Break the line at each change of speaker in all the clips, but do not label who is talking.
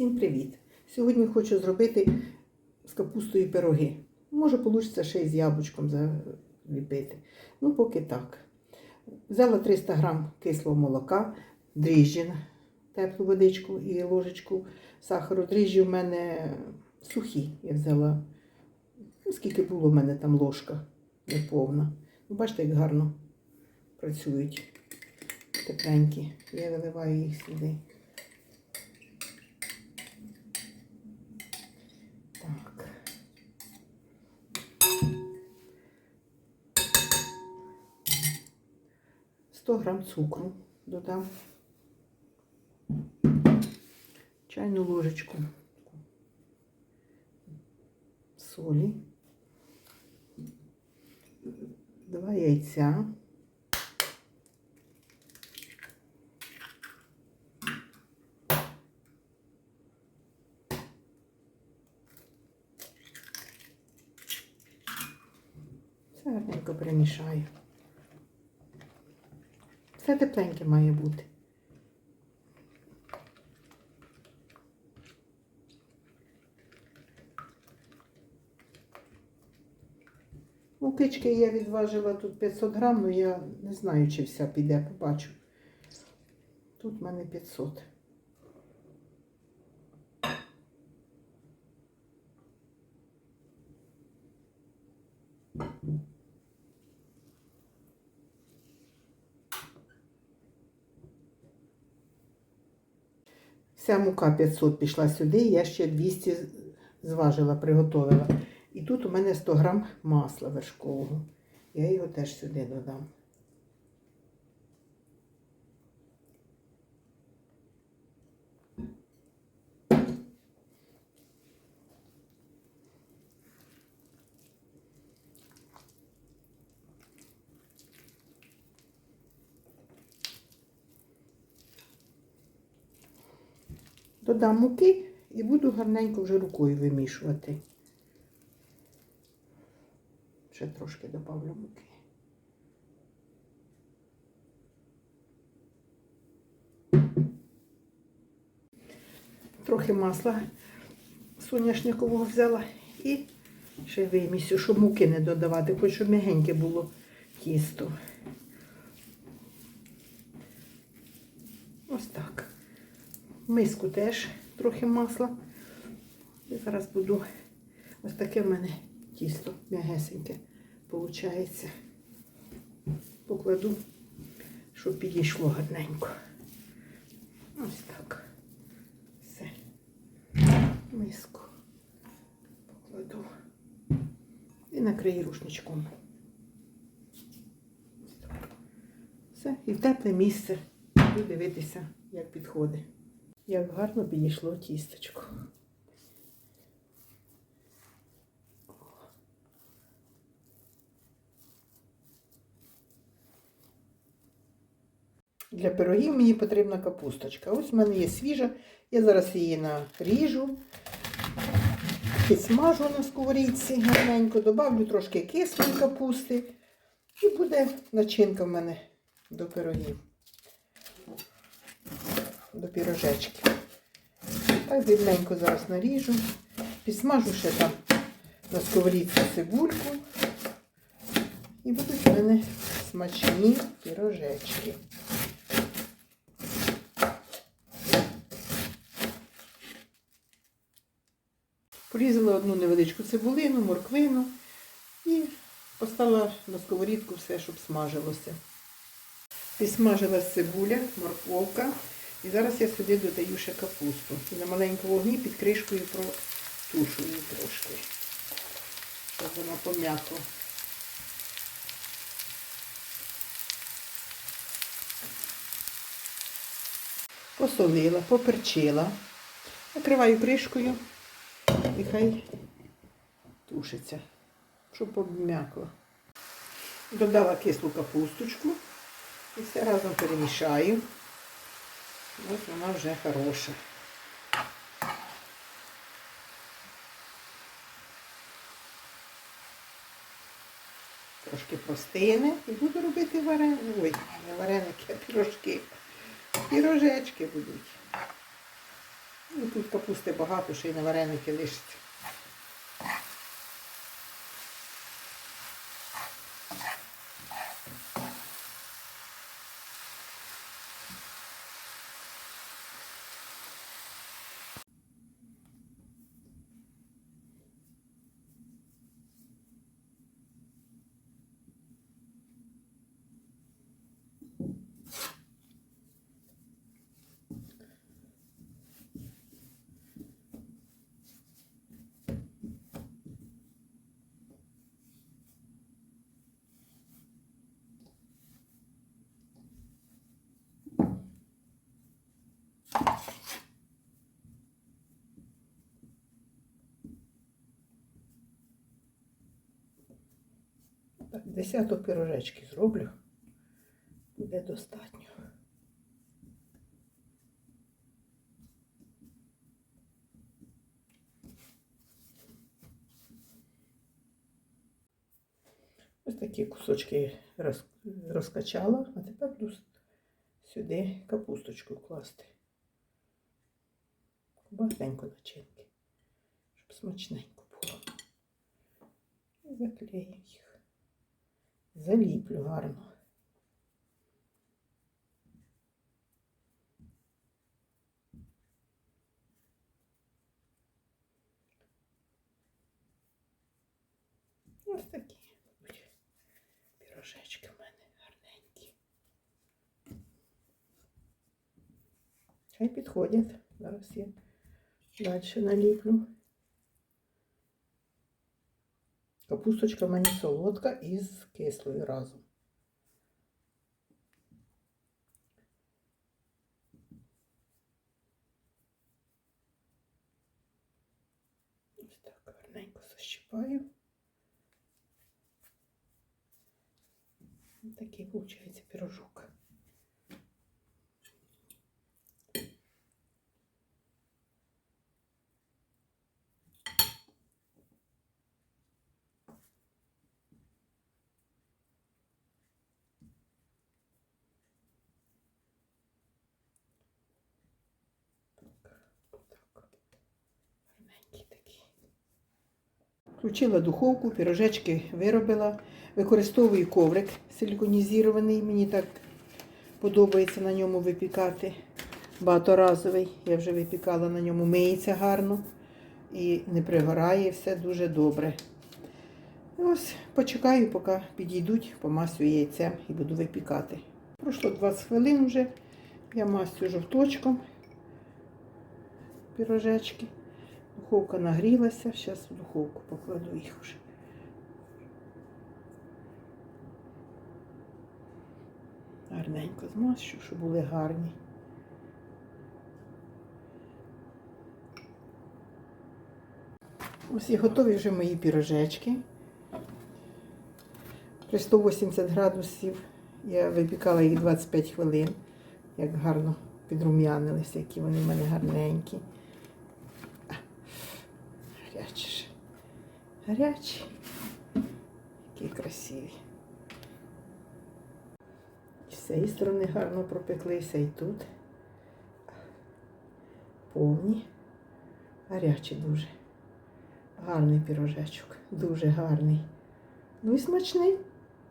Всім привіт! Сьогодні хочу зробити з капустою пироги. Може, вийде ще й з яблучком заліпити. Ну, поки так. Взяла 300 грам кислого молока, дріжджі, теплу водичку і ложечку сахару. Дріжджі в мене сухі. Я взяла, ну, скільки було в мене там ложка неповна. Ну, бачите, як гарно працюють тепленькі. Я виливаю їх сюди. 100 грам цукру додам, чайну ложечку солі, два яйця. Це гарненько перемішаю. Все тепленьке має бути. Мукички я відважила тут 500 грам, але я не знаю, чи вся піде, побачу. Тут в мене 500. Вся мука 500 пішла сюди, я ще 200 зважила, приготовила. І тут у мене 100 грам масла вершкового. Я його теж сюди додам. Додам муки і буду гарненько вже рукою вимішувати. Ще трошки добавлю муки. Трохи масла соняшникового взяла і ще вимісю, щоб муки не додавати, хоч щоб м'ягеньке було тісто. Ось так. Миску теж трохи масла. І зараз буду ось таке в мене тісто м'ягесеньке виходить. Покладу, щоб підійшло гарненько. Ось так. Все. Миску покладу. І накрию рушничком. Все. І в тепле місце. Буду дивитися, як підходить. Як гарно підійшло тістечко. Для пирогів мені потрібна капусточка. Ось в мене є свіжа. Я зараз її наріжу, підсмажу на сковорідці гарненько, добавлю трошки кислої капусти. І буде начинка в мене до пирогів, до пірожечки. Так дрібненько зараз наріжу. Підсмажу ще там на сковорідці цибульку. І будуть в мене смачні пірожечки. Порізала одну невеличку цибулину, морквину і поставила на сковорідку все, щоб смажилося. Підсмажилась цибуля, морковка. І зараз я сюди додаю ще капусту. І на маленькому вогні під кришкою протушую трошки, щоб воно пом'якло. Посолила, поперчила. Накриваю кришкою і хай тушиться, щоб обм'якло. Додала кислу капусточку і все разом перемішаю. Ось вона вже хороша. Трошки простине і буду робити вареники. Ой, не вареники, а пірожки. Пірожечки будуть. І тут капусти багато, ще й на вареники лишиться. Так, десяток пірожечки зроблю. Буде достатньо. Ось такі кусочки роз, розкачала, а тепер буду сюди капусточку класти. Багатенько начинки, щоб смачненько було. І заклею їх. Заліплю гарно. Ось такі пірожечки в мене гарненькі. Хай підходять. Зараз я далі наліплю. Капусточка в мене солодка із кислою разом. Ось так гарненько защипаю. Такий виходить пирожок. Включила духовку, пірожечки виробила. Використовую коврик силіконізований. Мені так подобається на ньому випікати. Багаторазовий. Я вже випікала на ньому, миється гарно і не пригорає, все дуже добре. Ось почекаю, поки підійдуть, помасю яйцем і буду випікати. Пройшло 20 хвилин вже. Я масю жовточком пірожечки. Духовка нагрілася, зараз в духовку покладу їх вже. Гарненько змащу, щоб були гарні. Ось і готові вже мої пірожечки. При 180 градусів я випікала їх 25 хвилин. Як гарно підрум'янилися, які вони в мене гарненькі. Гарячі ж. Гарячі. Які красиві. З цієї сторони гарно пропеклися і тут. Повні. Гарячі дуже. Гарний пірожечок. Дуже гарний. Ну і смачний.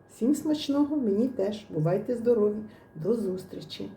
Всім смачного, мені теж. Бувайте здорові. До зустрічі!